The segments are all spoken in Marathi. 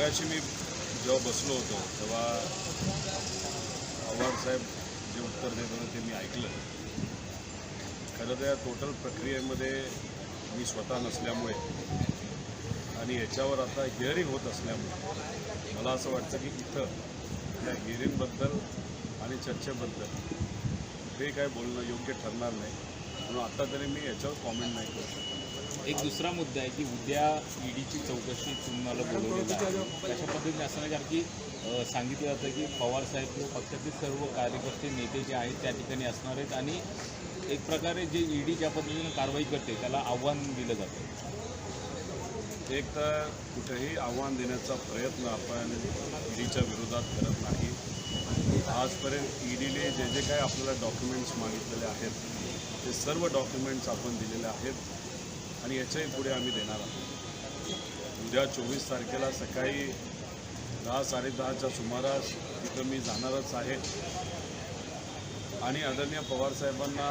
मगाशी मी जेव्हा बसलो होतो तेव्हा आव्हाड साहेब जे उत्तर देत होते ते मी ऐकलं. खरं तर या टोटल प्रक्रियेमध्ये मी स्वतः नसल्यामुळे आणि याच्यावर आता हिअरिंग होत असल्यामुळे मला असं वाटतं की इथं या हिअरिंगबद्दल आणि चर्चेबद्दल ते काय बोलणं योग्य ठरणार नाही. म्हणून आता तरी मी याच्यावर कॉमेंट नाही करू शकतो. एक दुसरा मुद्दा आहे की उद्या ईडीची चौकशी तुम्हाला बोलवली अशा पद्धतीने असं नाही कारण की सांगितलं जातं की पवार साहेब किंवा पक्षातील सर्व कार्यकर्ते नेते जे आहेत त्या ठिकाणी असणार आहेत आणि एक प्रकारे जे ईडी ज्या पद्धतीनं कारवाई करते त्याला आव्हान दिलं जातं. एक तर कुठेही आव्हान देण्याचा प्रयत्न आपण ईडीच्या विरोधात करत नाही. आजपर्यंत ईडीने जे जे काही आपल्याला डॉक्युमेंट्स मागितलेले आहेत ते सर्व डॉक्युमेंट्स आपण दिलेले आहेत. आणि याच्याही पुढे आम्ही देणार आहोत. उद्या चोवीस तारखेला सकाळी दहा साडेदहाच्या सुमारास तिथं मी जाणारच आहे. आणि आदरणीय पवारसाहेबांना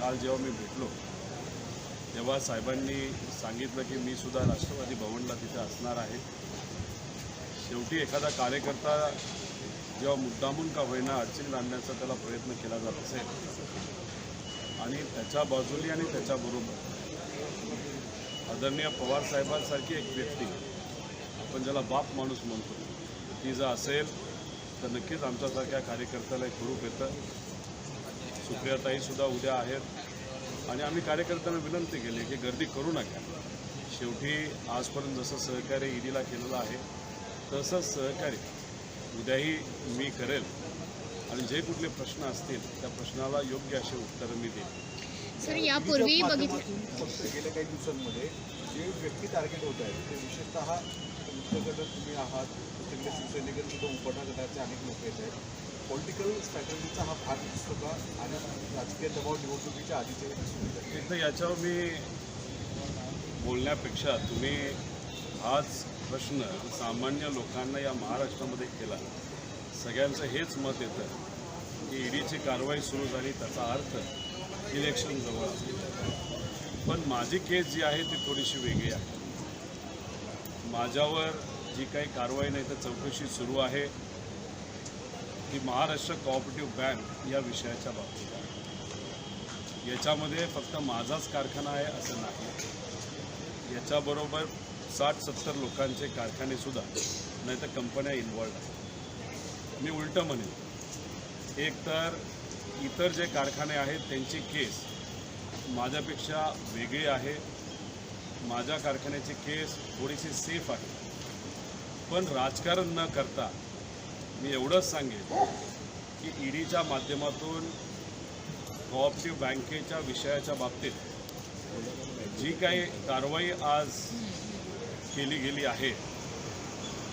काल जेव्हा मी भेटलो तेव्हा साहेबांनी सांगितलं की मी सुद्धा राष्ट्रवादी भवनला तिथे असणार आहे. शेवटी एखादा कार्यकर्ता जेव्हा मुद्दामून का होईना अडचणीत आणण्याचा त्याला प्रयत्न केला जात असेल आणि त्याच्या बाजूने आणि त्याच्याबरोबर आदरणीय पवार साहेबांसारखी एक व्यक्ती आपण ज्याला बाप माणूस म्हणतो ती जर असेल तर नक्कीच आमच्यासारख्या कार्यकर्त्याला एक रूप येतं. सुप्रियाताईसुद्धा उद्या आहेत. आणि आम्ही कार्यकर्त्यांना विनंती केली की गर्दी करू नका. शेवटी आजपर्यंत जसं सहकार्य ईडीला केलेलं आहे तसंच सहकार्य उद्याही मी करेल. आणि जे कुठले प्रश्न असतील त्या प्रश्नाला योग्य असे उत्तरं मी देईन. सर यापूर्वी बघितलं. गेल्या काही दिवसांमध्ये जे व्यक्ती टार्गेट होत आहेत ते विशेषतः उत्तरगटात तुम्ही आहात तुमच्याकडे शिवसैनिक सुद्धा उपटा गटाचे अनेक लोक येत आहेत. पॉलिटिकल स्ट्रॅटेजीचा हा भाग दिसतो का? आणि राजकीय दबाव निवडणुकीच्या आधीचे दिसून येत आहे. एकदा याच्यावर मी बोलण्यापेक्षा तुम्ही हाच प्रश्न सामान्य लोकांना या महाराष्ट्रामध्ये केला. सगळ्यांचं हेच मत येतं की ईडीची कारवाई सुरू झाली त्याचा अर्थ इलेक्शन जवळ. पण माझी केस जी आहे ती थोडीशी वेगळी आहे. माझ्यावर जी काही कारवाई नाही तर चौकशी सुरू आहे. ती महाराष्ट्र कॉपरेटिव्ह बँक या विषयाच्या बाबतीत आहे. याच्यामध्ये फक्त माझाच कारखाना आहे असं नाही. याच्याबरोबर साठ सत्तर लोकांचे कारखानेसुद्धा नाही तर कंपन्या इन्वॉल्ड आहेत मी उलटं म्हणेन एक तर इतर जे कारखाने आहेत त्यांची केस माझ्यापेक्षा वेगळी आहे. माझ्या कारखान्याची केस थोडीशी सेफ आहे. पण राजकारण न करता मी एवढंच सांगेन की ईडीच्या माध्यमातून कोऑपरेटिव्ह बँकेच्या विषयाच्या बाबतीत जी काही कारवाई आज केली गेली आहे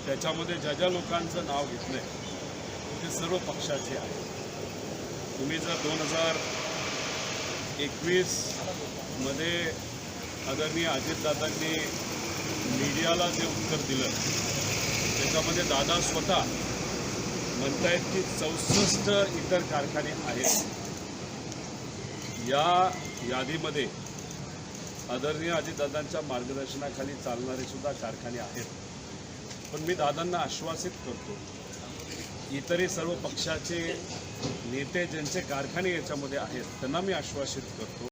त्याच्यामध्ये ज्या ज्या लोकांचं नाव घेतलं आहे ते सर्व पक्षाचे आहे तुम्ही जर दोन हजार एकवीसमध्ये आदरणीय अजितदादांनी मीडियाला जे उत्तर दिलं त्याच्यामध्ये दादा स्वतः म्हणतायत की चौसष्ट इतर कारखाने आहेत. या यादीमध्ये आदरणीय अजितदादांच्या मार्गदर्शनाखाली चालणारे सुद्धा कारखाने आहेत. पण मी दादांना आश्वासित करतो इतरही सर्व पक्षाचे नेते ज्यांचे कारखाने याच्यामध्ये आहेत त्यांना मी आश्वासित करतो.